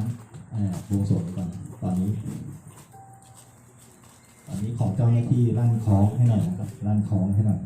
ชั้งวงสรวนไว้ก่อนตอนนี้ ตอนนี้ขอเจ้าหน้าที่ลั่นคล้องให้หน่อยนะครับลั่นคล้องให้หน่อย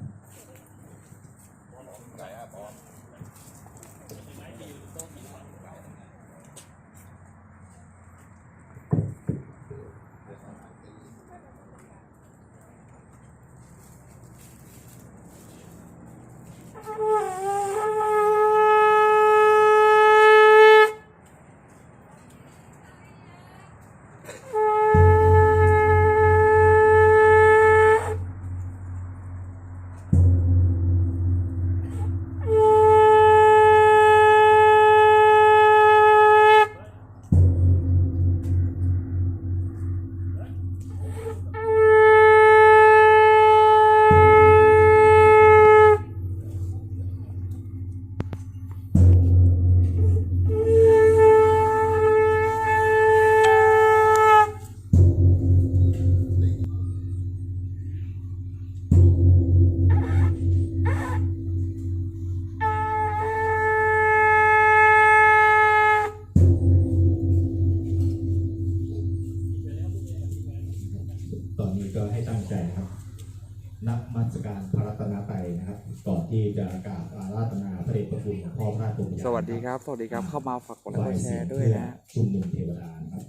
สดีครับสวัสดีครับ เข้ามาฝากกดไลค์กดแชร์ด้วยนะชุมนุมเทวดานะครับ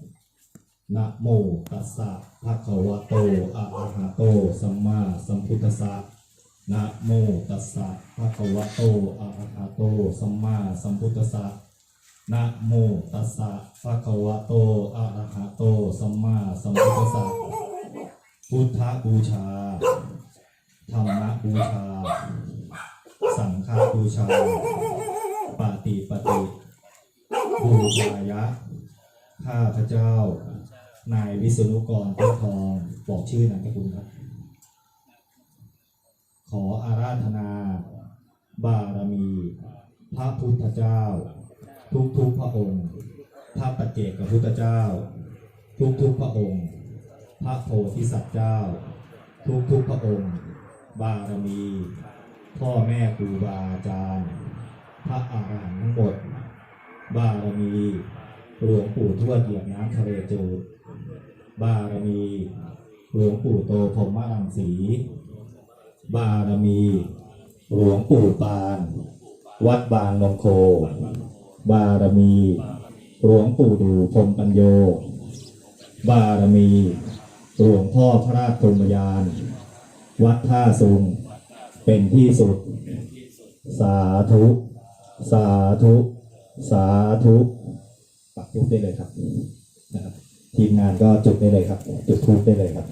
นะโมตัสสะภะคะวะโตอะระหะโตสัมมาสัมพุทธัสสะนะโมตัสสะภะคะวะโตอะระหะโตสัมมาสัมพุทธัสสะนะโมตัสสะภะคะวะโตอะระหะโตสัมมาสัมพุทธัสสะพุทธบูชาธรรมบูชา สังฆบูชา ปาติปฏิบูชายะข้าพระเจ้า นายวิษณุกรเพชรทองบอกชื่อนามสกุลครับ ขออาราธนา บารมี พระพุทธเจ้า ทุกทุกพระองค์ พระปัจเจกพุทธเจ้า ทุกทุกพระองค์ พระโพธิสัตว์เจ้า ทุกทุกพระองค์ บารมี พ่อแม่ครูบาอาจารย์ พระอาหารหันต์ทั้งหมด บารมีหลวงปู่ทวดเหยียบน้ำทะเลจูดบารมีหลวงปู่โตพรมรังสี บารมีหลวงปู่ปาน วัดบางนมโค บารมีหลวงปู่ดูพรมปัญโย บารมีหลวงพ่อพระราชพรมยาน วัดท่าซุงเป็นที่สุด สาธุ สาธุ สาธุปักทูบได้เลยครับนะครับ ทีมงานก็จุดได้เลยครับ จุดทูบได้เลยครับ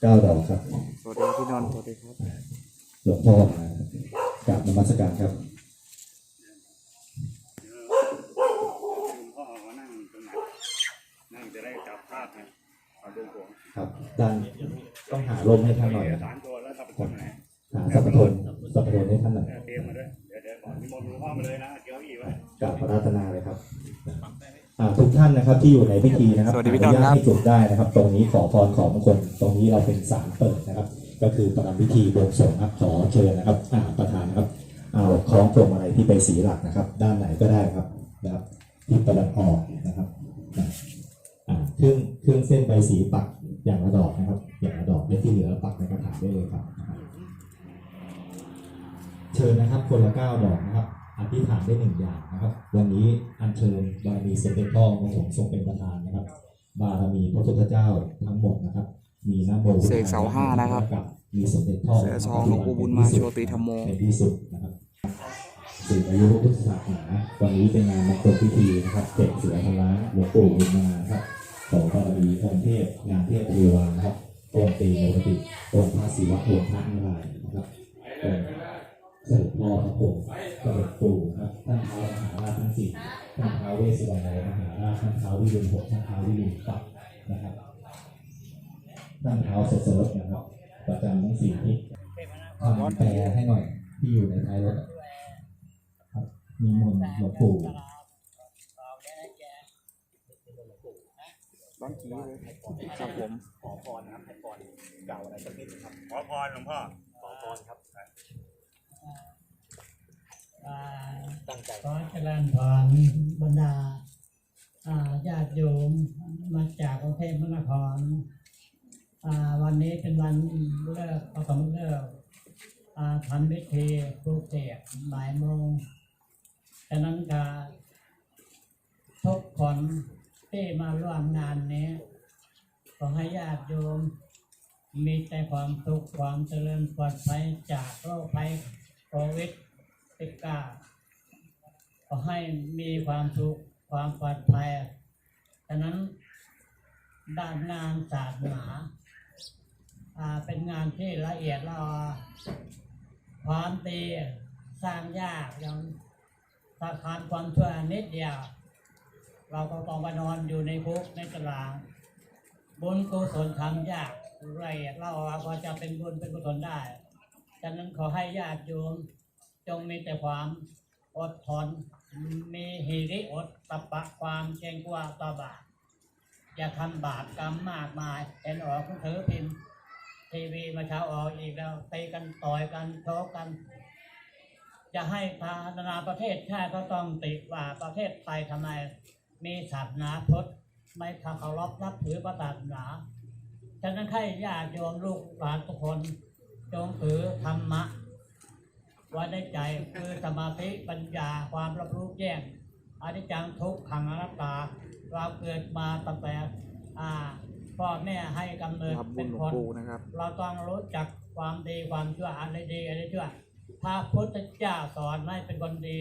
เก้าดอกครับสวัสดีพี่นนท์สวัสดีครับหลวงพ่อมากราบนมัสการครับคุณพ่อมานั่งตรงไหนนั่งจะได้จับภาพไงเอาดูผมครับด้านต้องหาลมให้ท่านหน่อยเอกนะสารตัวแล้วทับคนไหนหา สัพพทนสัพพทนให้ท่านหน่อยเออเตรียมมาด้วยเดี๋ยวเดี๋ยวก่อนนิมนต์หลวงพ่อมาเลยนะเกี่ยวอีไว้กราบพระราตนาเลยครับอ่าทุกท่านนะครับที่อยู่ในพิธีนะครับสวัสดีพี่อต้นนุญาครัตบให้จุดได้นะครับ ตรงนี้ขอพรขอมงคลตรงนี้เราเป็นสารเปิดนะครับ ก็คือประรำพิธีบวงสรวงครับขอเชิญนะครับอ่าประธานนะครับเอาคล้องพวงมาลัยที่ไปสีหลักนะครับ ด้านไหนก็ได้ครับนะครับที่ตะวันออกนะครับนะอ่าเครื่องเครื่องเส้นใบสีปักอย่างละดอกนะครับ อย่างละดอกและที่เหลือปักในกระถางได้เลยครับนะครับ เชิญนะครับ คนละเก้าดอกนะครับอธิษฐานได้หนึ่งอย่างนะครับ วันนี้อัญเชิญบารมีสมเด็จพ่อมาถมทรงเป็นประธานนะครับ บารมีพระพุทธเจ้าทั้งหมดนะครับ มีน้ำโมเสกเสาห้านะครับกับมีสมเด็จพ่อเสือซองหลวงปู่บุญมาโชติธรรมโมเป็นที่สุดนะครับสืบอายุพระพุทธศาสนาวันนี้เป็นงานมงคลพิธีนะครับเจ็ดเสือพละหลวงปู่บุญมานะครับขอบารมีองค์เทพงานเทพเทวานะครับองค์เตโมรติองค์พระศิวะองค์พระนารายณ์นะครับองค์เสด็จพ่อพระพรหมเสด็จปู่นะครับท่านท้าวมหาราชทั้งสี่ท่านท้าวเวสสุวรรณมหาราชท่านท้าววิรุณหกท่านท้าววิรุณปักนะครับท่านท้าวเสสรถนะครับ ประจำทั้งสี่ทิศทำแปลให้หน่อยที่อยู่ในท้ายรถอะครับมีมนต์หลวงปู่บ้านกี้เลยครับผมขอพรนะครับให้พรเก่าอะไรสักนิดครับขอพรหลวงพ่อขอพรครับ อ่าขอเจริญพรบรรดาอาญาติโยมมาจากกรุงเทพมหานครวันนี้เป็นวันเลิกประสมเลิกอ่าทำพิธีปลูกเสกบ่ายโมงฉะนั้นก็ทุกคนที่มาร่วมงานนี้ขอให้ญาติโยม มีแต่ความสุขความเจริญปลอดภัยจากโรคภัยโควิด 19ขอให้มีความสุขความปลอดภัยฉะนั้นด้านงานศาสนาอ่าเป็นงานที่ละเอียดละออความตีสร้างยากย่างถ้าขาดความชั่วนิดเดียว เราก็ต้องไปนอนอยู่ในคุกในตารางบุญกุศลทำยากละเอียดละออก็จะเป็นบุญเป็นกุศลได้ฉะนั้นขอให้ญาติโยม จงมีแต่ความอดทน มีหิริอดตะปะความเกรงกลัวต่อบาปอย่าทำบาปกรรมมากมายเห็นออกคุณถือพิมพ์ทีวีมาเช้าออกอีกแล้วตีกันต่อยกันโชกกัน จะให้พานานาประเทศชาติก็ต้องติว่าประเทศไทยทำไม มีศาสนาพุทธไม่ทำเคารพนับถือพระศาสนาฉะนั้นให้ญาติโยมลูกหลานทุกคน จงถือธรรมะ ไว้ในใจคือสมาธิปัญญาความรับรู้แจ้งอนิจจังทุกขังอนัตตา เราเกิดมาตั้งแต่อ่าพ่อแม่ให้กำเนิดรับบุเป็ญนหลวคงนปู่นะครับเราต้องรู้จักความดีความชั่วอะไรดีอะไรชั่วพระพุทธเจ้าสอนให้เป็นคนดี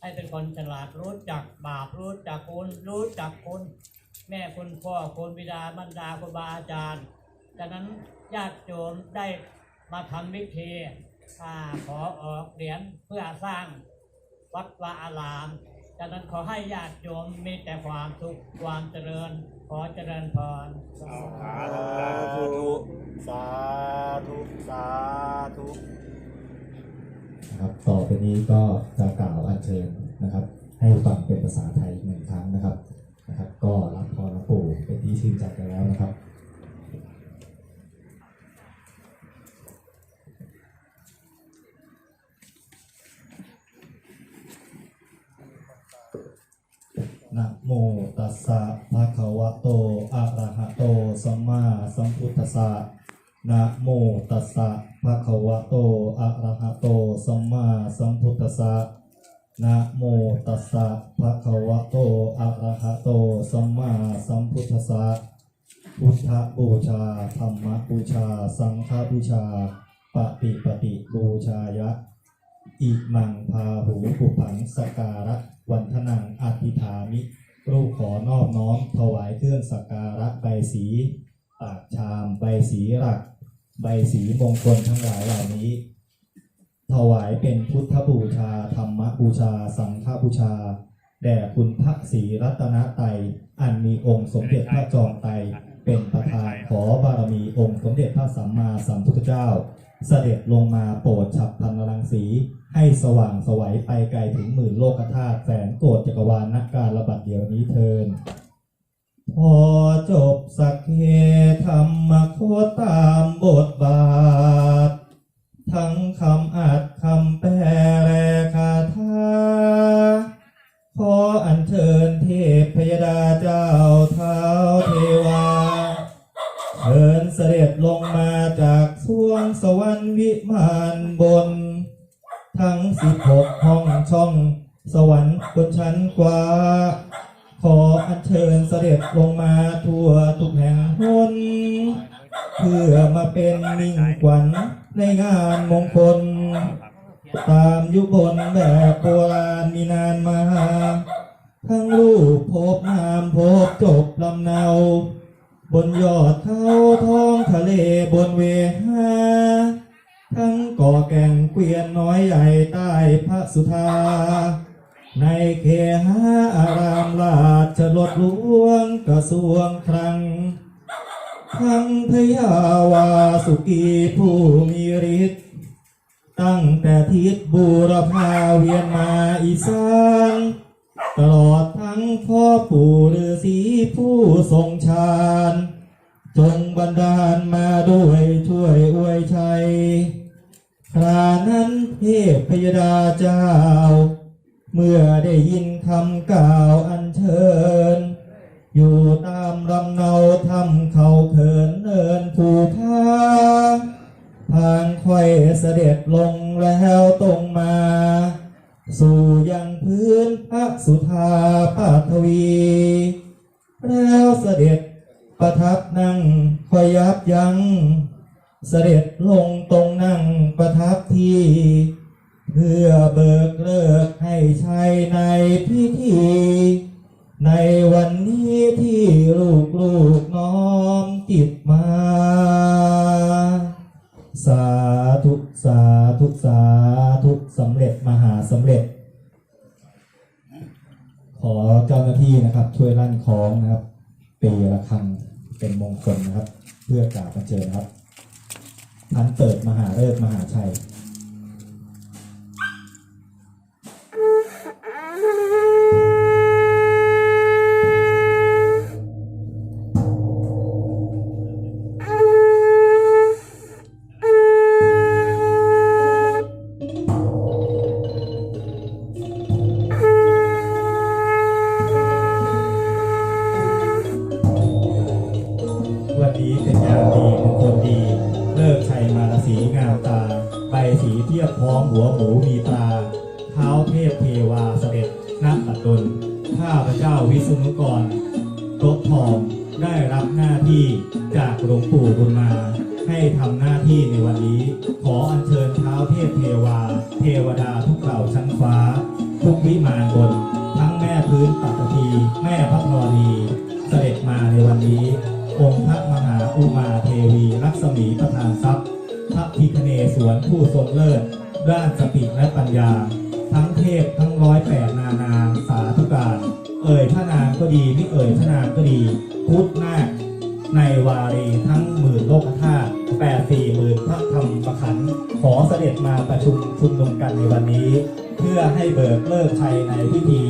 ให้เป็นคนฉลาดรู้จักบาปรู้จักคุณรู้จักคุณ แม่คุณพ่อคุณบิดามารดาครูบาอาจารย์ฉะนั้นญาติโยมได้มาทำวิธี อ่าขอออกเหรียญเพื่อสร้างวัดวาอารามฉะนั้นขอให้ญาติโยมมีแต่ความสุขความเจริญ ขอเจริญพรสาธุสาธุสาธุนะครับต่อไปนี้ก็จะกล่าวอัญเชิญนะครับ ให้ฟังเป็นภาษาไทยอีกหนึ่งครั้งนะครับนะครับ ก็รับพรหลวงปู่เป็นที่ชื่นใจกันแล้วนะครับ นะโมตัสสะภะคะวะโต อะระหะโต สัมมาสัมพุทธัสสะนะโมตัสสะภะคะวะโต อะระหะโต สัมมาสัมพุทธัสสะนะโมตัสสะภะคะวะโต อะระหะโต สัมมาสัมพุทธัสสะพุทธบูชา ธรรมบูชา สังฆบูชา ปฏิปฏิบูชายะ อิมังพาหูปุผังสการะวันทนังอธิฐามิรูปขอนอบน้อมถวายเครื่องสการะใบสีปากชาม ใบสีหลัก ใบสีมงคลทั้งหลายเหล่านี้ ถวายเป็นพุทธบูชาธรรมบูชา สังฆบูชา แด่คุณพระศรีรัตนไตยอันมีองค์สมเด็จพระจอมไตรเป็นประธานขอบารมีองค์สมเด็จพระสัมมาสัมพุทธเจ้า เสด็จลงมาโปรดฉับพันรังสี ให้สว่างสวัยไปไกลถึงหมื่นโลกธาตุแฝงโกรธจักรวาลนักการระบัดเดี๋ยวนี้เทิน พอจบสักเฮธรรมโคตามบทบาท ทั้งคำอัดคำแปลแรคาถาขออัญเชิญเทพพยดาเจ้าเท้าเทวาเชิญเสด็จลงมาจากสวงสวรรค์วิมานบน ทั้งสิบหกห้องช่อง สวรรค์บนชั้นกว่า ขออัญเชิญเสด็จลงมาทั่วทุกแห่งหนเพื่อมาเป็นมิ่งขวัญในงานมงคล ตามยุบนแบบโบราณมีนานมา ทั้งรูปพบนามพบจบลำเนา บนยอดเขาท้องทะเลบนเวหา ทั้งก่อแก่งเกวียนน้อยใหญ่ใต้พระสุธา ในเคหาอารามราชลดหลวงกระทรวงคลัง ทั้งพยาวาสุกีผู้มีฤทธิ์ตั้งแต่ทิศบูรพาเวียนมาอีสานตลอดทั้งพ่อปู่ฤาษีผู้ทรงฌานจงบันดาลมาด้วยช่วยอวยชัย ครานั้นเทพพยดาเจ้า เมื่อได้ยินคำกล่าวอันเชิญ อยู่ตามลำเนาทำเขาเขินเนินภูพาทางไขว้เสด็จลงแล้วตรงมา สู่ยังพื้นพระสุธาปัทวี แล้วเสด็จประทับนั่งคอยยับยัง้ง เสด็จลงตรงนั่งประทับที่ เพื่อเบิกเลิกให้ใช้ในพิธี ในวันนี้ที่ลูกลูกน้อมจิตมา สาธุสาธุสาธุสำเร็จมหาสำเร็จ ขอเจ้าหน้าที่นะครับ ช่วยลั่นคล้องนะครับ ปีละครังเป็นมงคลนะครับ เพื่อกราบมาเจอนะครับ ท่านเปิดมหาเลิกมหาชัย อุมาเทวีลักษมีประธานทรัพย์ พระพิคเนศวรผู้ทรงเลิศ ด้านสติและปัญญา ทั้งเทพทั้งร้อยแปดนานาสาธุการ เอ่ยพระนามก็ดีไม่เอ่ยพระนามก็ดี พุทธนาคในวารีทั้งหมื่นโลกธาตุแปดสี่หมื่นพระธรรมประขัน ขอเสด็จมาประชุมชุมนุมกันในวันนี้ เพื่อให้เบิกเลิกชัยในพิธี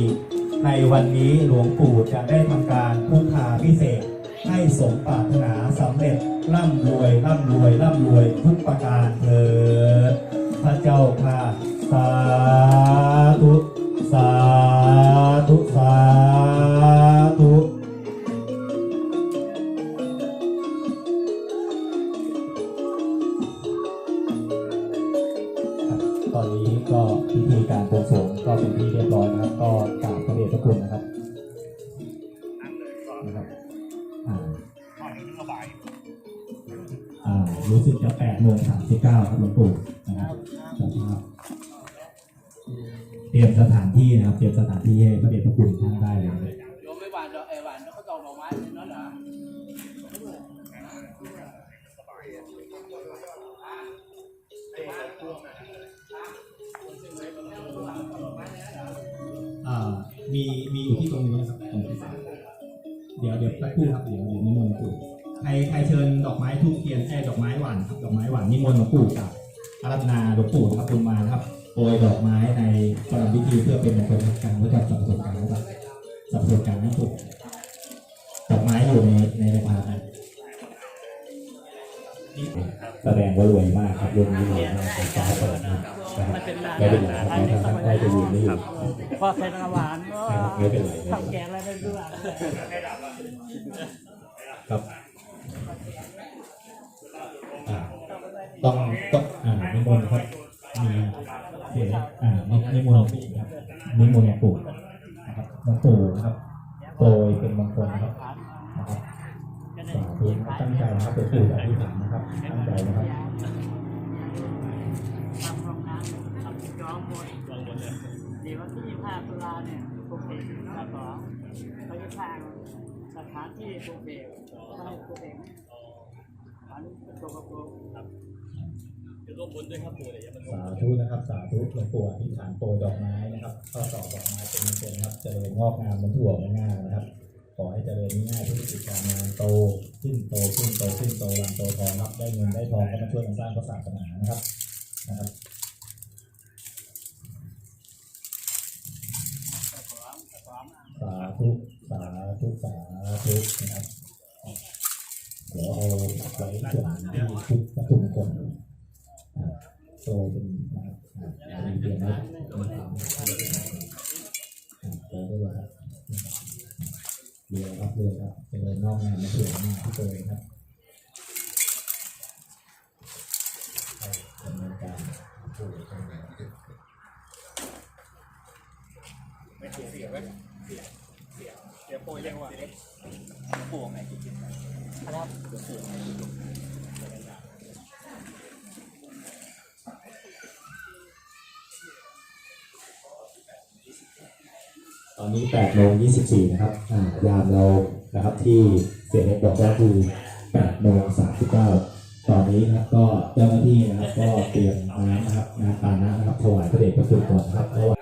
ในวันนี้หลวงปู่จะได้ทำการพุทธาพิเศษ ให้สมปรารถนาสำเร็จร่ำรวยร่ำรวยร่ำรวยทุกประการเถิดพระเจ้าค่ะ สาธุ สาธุ สาธุ ที่ให้พระเดชพระคุณท่านได้เลยนะโยมไม่หวานดอกไอหวานเขาตอกดอกไม้นั่นเหรออ่ามีมีอยู่ที่ตรงนี้นะครับตรงที่สามเดี๋ยวเดี๋ยวสักครู่ครับเดี๋ยวเดี๋ยวนิมนต์หลวงปู่ใครใครเชิญดอกไม้ทูบเทียนแค่ดอกไม้หวานครับดอกไม้หวานนิมนต์หลวงปู่กับอารัธนาหลวงปู่นะครับลงมาครับ โปรยดอกไม้ในปรรำพิธีเพื่อเป็นมงคลการไว้กับสับสนการนะครับสับสนการไม่ถูกดอกไม้อยู่ในในในพานนะแสดงว่ารวยมากครับรุ่นนี้รวยมากเป็นฟ้าเปิดนะครับไม่เป็นไรครับท่างใต้จะยืนไม่อยู่พอใส่น้ำหวานก็ไม่เป็นไรทำแกงอะไรได้ด้ครับต้องต้องอ่านิมนต์ครับ เสียงอ่านินิมนต์หลวงปู่ครับนิมนต์หลวงปู่นะครับหลวงปู่นะครับโปรยเป็นมงคลนะครับนะครับสาธุนะครับตั้งใจนะครับหลวงปู่อธิษฐานนะครับตั้งใจนะครับทำโรงงานทำย้อมหมดย้อมหมดเลยเดี๋ยววันที่25ตุลาเนี่ยปลุกเสกแล้วก็เขาจะสร้างสถานที่ปลุกเสกให้ปลุกเสกอันนี้เป็นตัวกระโปรง ครับสาธุนะครับสาธุหลวงปู่อธิษฐานโปรยดอกไม้นะครับข้อต่อดอกไม้เป็นมงคลนครับเจริญงอกงามเหมือนถั่วเหมือนงานะครับขอให้เจริญง่ายธุรกิจการงานโตขึ้นโตขึ้นโตขึ้นโตวันโตทองครับได้เงินได้ทองก็มาช่วยกันสร้างพระศาสนานะครับนะครับสาธุสาธุสาธุนะครับเดี๋ยวเอาไว้ส่วนที่ทุกวัตถุ โตเป็นนะครับเป็นเพียงนะขอด้วยครับเรียนครับเรียนครับเจรียนนอกงานไม่เสียอนากที่ตัเองครับดำเนินการผู้ทำงานไม่เสียเสียไหมเสียเสียเสียโป้ยเรียกว่าเสียไงจริงๆนครับเสียโปรไตอนนี้8โมง24นะครับอ่ายามเรานะครับที่เสียเล็กบอกว่าคือ8โมง39ตอนนี้นะครับก็เจ้าหน้าที่นะครับก็เตรียมน้ำนะครับน้ำปานะนะครับถวายพระเดชพระคุณก่อนนะครับเพราะว่า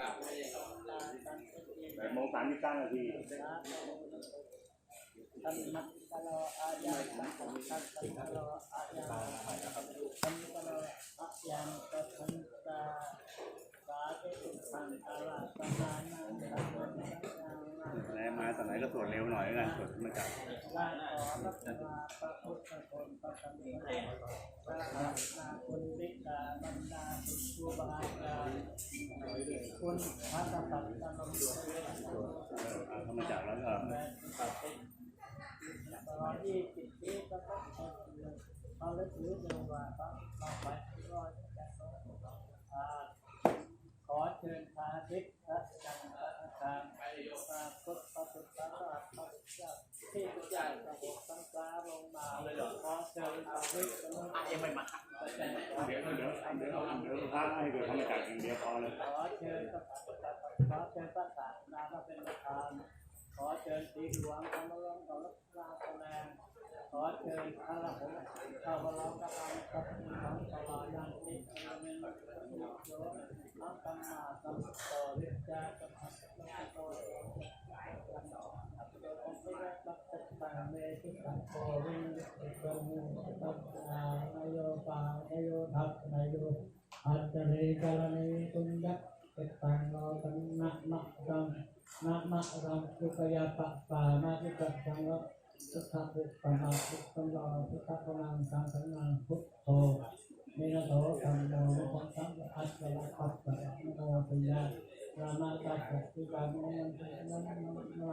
แปดโมงสามสิบเก้านาทีตันมั แล้วมาตอนไหนก็ตรวจเร็วหน่อยกันตรวจมาจากลาขอรัตนาพระพุทธคุณพระธรรมพระพระนาคุณวิกาบรรดาสุขบาอาจารย์คุณพระสัตตะนมสุเวชเอาเข้ามาจากแล้วก็ตลอดยี่สิบปีก็ต้องเอาเลือเร็วกว่าต้องไปรอดจากโลกอ่า ขอเชิญพาทิพย์พระจันทร์พระอาจารย์ไปพระพุทธพระสุตตะพระพุทธเจ้าที่พระเจ้าพระบุตรตั้งฟ้าลงมาขอเชิญพาทิพย์พระยังไม่มาเดี๋ยวเดี๋ยวเดี๋ยวเดี๋ยวเดี๋ยวพระให้เกิดทำมจากอย่างเดียวพอเลยขอเชิญพระพุทธขอเชิญพระศานามาเป็นประธานขอเชิญสีหลวงธรรมรงค์ขอรับราแสดง ขอเชิญพระละหงเข้ามาร้องกระทำกับมีของตลอดยันติอรมินตุโยนักกรรมาสัมโตวิจาสัมภะโตอัตโตองค์พระรัตตังเมติสังโฆวิมุตติมุตัสสะนโยปานโยทัพนโยอัจฉริกรณีตุญยักเกตังโนตันนะนะกังนะมะรังสุขยาปะปานาทิกัสังวะ สุขะปุปปะมาสุขังลาสุขะพนังสังสังนังพุทโธเมนะโตธัมโมนิสังสังอัจฉริปัปปะนะโมปิยะรามาตาปัจจุบันมันเตนะนะนะนะ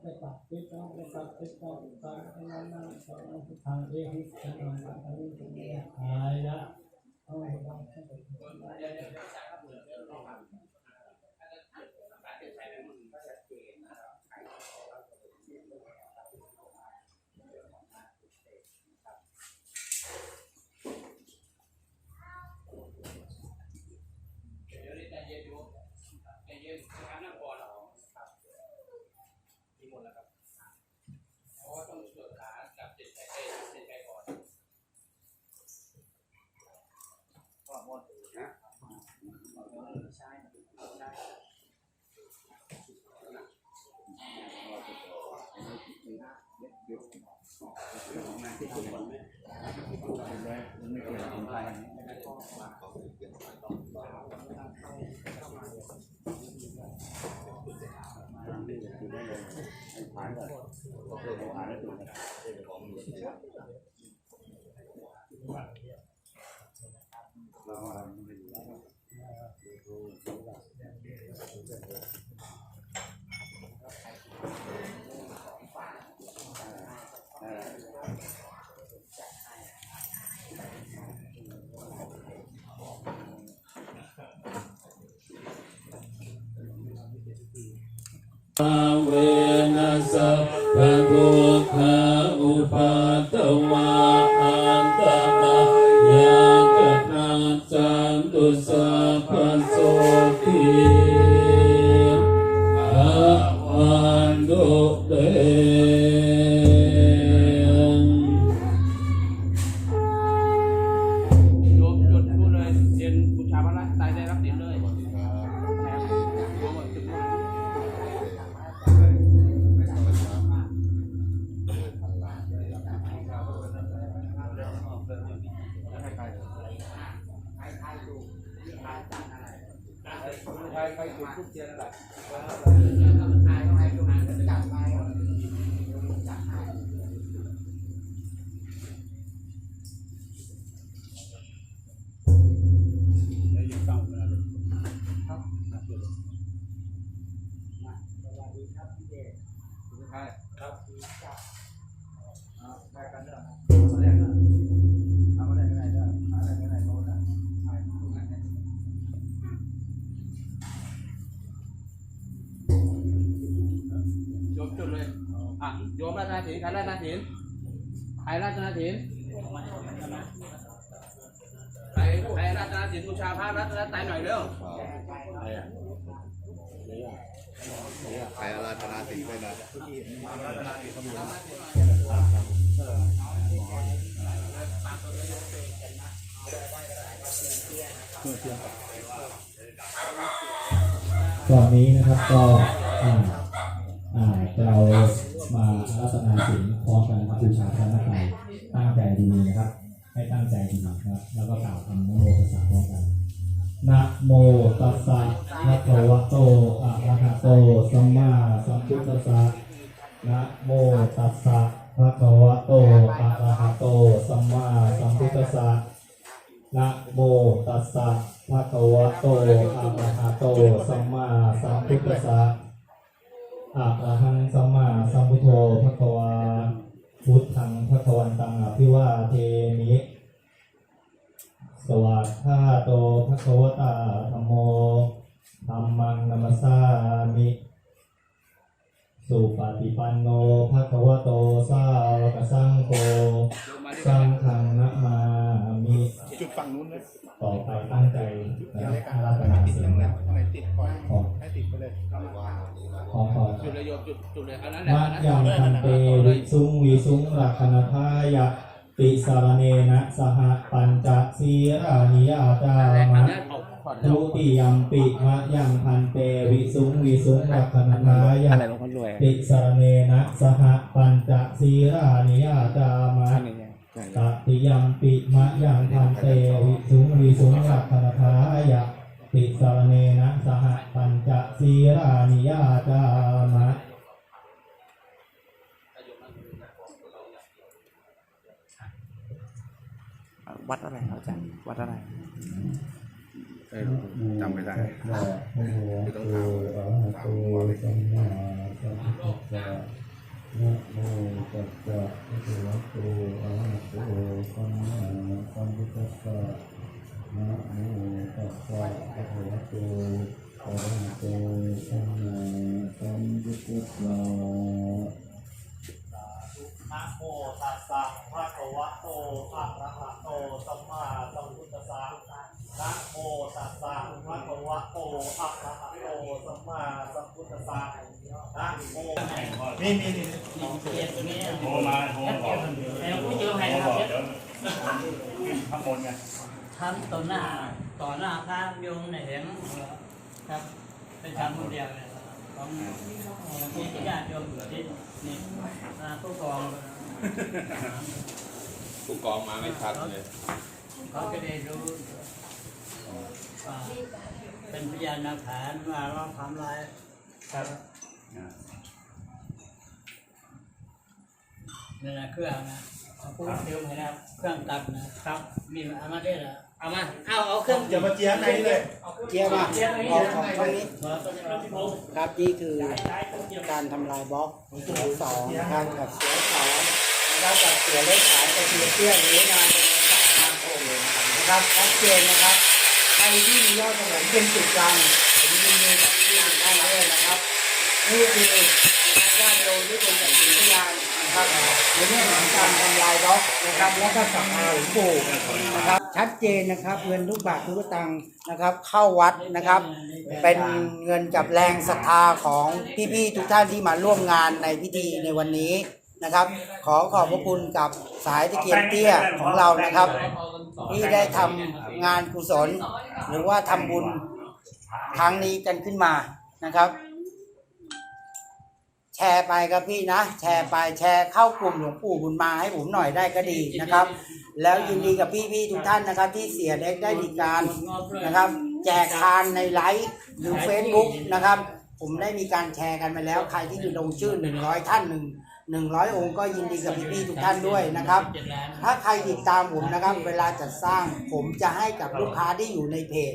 ไปปัจจิตังไปปัจจิตังตังนะนะสังสุขังเอหิสังฆังอันนี้เป็นอายะโอ้ย เดี๋ยวนี้ใจเย็นดูใจเย็นการนั่งก่อนมีหมดแล้วครับเพราะว่าต้องตรวจขากับเจ็ดใจเจ็ดใจก่อน ไม่เกิดคนไทยผ่านก่อนผ่านแล้วถูก เวนัสสะภะทุกขาอุปัตตวา แล้ว รราชนาถินใครใครราชนาถินบูชาพระรัตนตรัยหน่อยเร็วใครอาราธนาสิ่งไปนะตอนนี้นะครับก็ เรามารัตนาสินพร้อมกันนะครับบูชาพระนักไตรตั้งใจดีนะครับ ให้ตั้งใจดีนะครับ แล้วก็กล่าวคำนโมตัสสะพร้อมกันนะโมตัสสะภะคะวะโตอะระหะโตสัมมาสัมพุทธัสสะนะโมตัสสะภะคะวะโตอะระหะโตสัมมาสัมพุทธัสสะนะโมตัสสะภะคะวะโตอะระหะโตสัมมาสัมพุทธัสสะ อะระหังสัมมาสัมพุทโธพะคะวาพุทธังพะตะวันตังอภิวาเทมิ สวัสดาโตภะคะวตาธัมโมธัมมังนัมสามิ สุปฏิปันโนภะคะวะโตสาวกสังโฆสังฆังนะมามิจุดฝั่งนู้นนะต่อไปตั้งใจนะครับอาราธนาติดศีตลรงนั้นะนอะไรติดก่อนขอให้ติดไปเลยขอขอจุดเลยโยมจุดจุดเลยอันนั้นแหละมะอันนั้นยังพันเตวิสุงวิสุงรักขณทายะติสารเนนะสหปัญจศีรานิยาจาอันมะนั้นเอาถอด ทุติยมปิมะยังพันเตวิสุงวิสุงรักขณทายะอะไรหลวงพ่อรวยติสารเนนะสหปัญจศีรานิยาจามะท่านนี้เนี่ยใช่ตติยมปิมะยังพันเตวิสุงวิสุงรักขณทายะติสารเนนะสหปัญจศีรานิยาจามะวัดอะไรครับอาจารย์วัดอะไร จำไม่ได้ต้องถามถามวเลยสัมมาสัมพุทธัสสะนะโมตัสสะภะคะวะโตอะระหะโตสัมมาสัมพุทธัสสะนะโมตัสสะภะคะวะโตอะระหะโตสัมมาสัมพุทธัสสะนะโมตัสสะภะคะวะโตอะระหะโตสัม นะโมตัสสะภะคะวะโตอะระหะโตสัมมาสัมพุทธัสสะนะโมมีมีมีเกียรติตัวนี้โทรมาโทรบอกแต่ผู้เจอใครโทรนะครัอบเดี๋ยวข้างบนไงทำต่อหน้าต่อหน้าพระโยมในเห็นครับเป็นทำคนเดียวเลยของที่ญาติโยมที่นี่ผู้กองผู้กองมาไม่ทันเลยเขาจะได้รู้ เป็นพยานหลักฐานว่าเราทำลายครับนี่นะเครื่องนะเอาพูดเดียวให้นะเครื่องตัดนะครับมีเอามาได้เหรอเอามาเอาเอาเครื่องอย่ามาเจียในเลยเจียมาออกของตรงนี้ขอตัวนี้ครับผมครับนี่คือการทำลายบล็อกเสือสองนะครับกับเสือสองนะครับกับเสือเล็กขายไปเสือเตี้ยหรืองานเป็นสามทางโค้งเลยนะครับชัดเจนนะครับใคร ที่มียอดขนมเป็นจุดกลางผมยินดีกับที่ทุกท่านด้วยนะครับนี่คือญาติโยมที่เป็นแบบพยานนะครับในเรื่องของการทำลายบล็อกนะครับและก็สัมมาหลวงปู่นะครับชัดเจนนะครับเงินทุกบาททุกตังค์นะครับ เข้าวัดนะครับ เป็นเงินกับแรงศรัทธาของพี่ๆทุกท่านที่มาร่วมงานในพิธีในวันนี้ นะครับ ขอขอบพระคุณกับสายตะเกียงเตี้ยของเรานะครับ ที่ได้ทำงานกุศล หรือว่าทำบุญครั้งนี้กันขึ้นมานะครับ แชร์ไปครับพี่นะ แชร์ไปแชร์เข้ากลุ่มหลวงปู่บุญมาให้ผมหน่อยได้ก็ดีนะครับ แล้วยินดีกับพี่ๆทุกท่านนะครับ ที่เสียเล็กได้ดีการนะครับ แจกทานในไลฟ์หรือ Facebook นะครับ ผมได้มีการแชร์กันไปแล้ว ใครที่อยู่ลงชื่อ 100 ท่านหนึ่ง หนึ่งร้อยองค์ก็ยินดีกับพี่ๆทุกท่านด้วยนะครับ ถ้าใครติดตามผมนะครับ เวลาจัดสร้างผมจะให้กับลูกค้าที่อยู่ในเพจ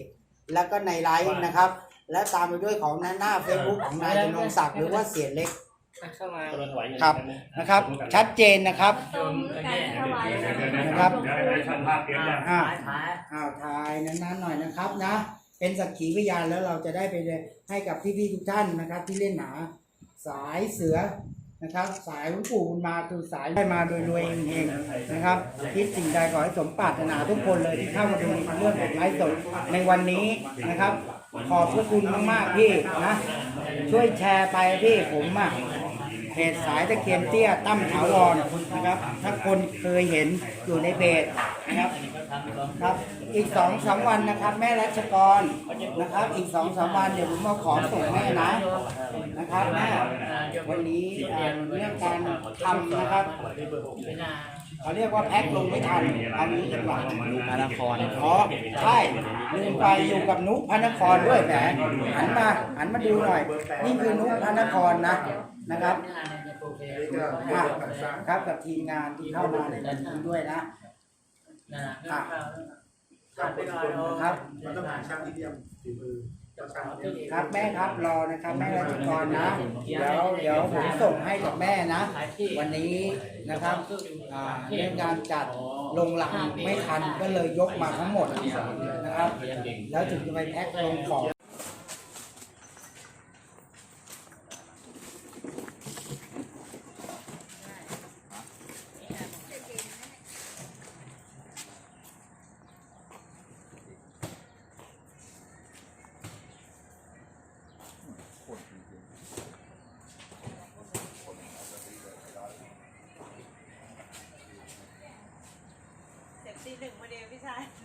แล้วก็ในไลฟ์นะครับ และตามไปด้วยของหน้าเฟซบุ๊กของนายธนงศักดิ์หรือว่าเสียเล็กเข้ามาตัวถวายเงินครับนะครับ ชัดเจนนะครับตรงกันถวายนะครับเดี๋ยวให้ช่างภาพเตรียมยังอ่าอ้าวถ่ายนานๆหน่อยนะครับนะ เป็นสักขีพยานแล้วเราจะได้ไปให้กับพี่ๆทุกท่านนะครับ ที่เล่นหนา สายเสือ นะครับ สายหลวงปู่บุญมาคือสายได้มาโดยรวยเองๆนะครับ คิดสิ่งใดขอให้สมปรารถนาทุกคนเลยที่เข้ามาดูเรื่องของไลฟ์สดในวันนี้นะครับ ขอบพระคุณมากๆพี่นะ ช่วยแชร์ไปพี่ผมอะ เพจสายตะเคียนเตี้ยตั้มถาวรนะครับ ถ้าคนเคยเห็นอยู่ในเพจนะครับครับอีกสองสามวันนะครับ แม่รัชกรนะครับ อีกสองสามวันเดี๋ยวผมมาขอส่งแม่นะนะครับแม่วันนี้เรื่องการทำนะครับเขาเรียกว่าแพ็คลงไม่ทันเอานี้ดีกว่าพระนครอ๋อใช่ลืมไปอยู่กับนุพระนครด้วยแหมหันมาหันมาดูหน่อย นี่คือนุพระนครนะ นะครับอะครับกับทีมงานที่เข้ามาในวันนี้ด้วยนะอะครับครับแม่ครับรอนะครับแม่ราชกรนะเดี๋ยวเดี๋ยวผมส่งให้กับแม่นะ วันนี้นะครับอ่าเรื่องการจัดลงหลังไม่ทันก็เลยยกมาทั้งหมดนะครับ แล้วถึงจะไปแพ็คลงของ cat.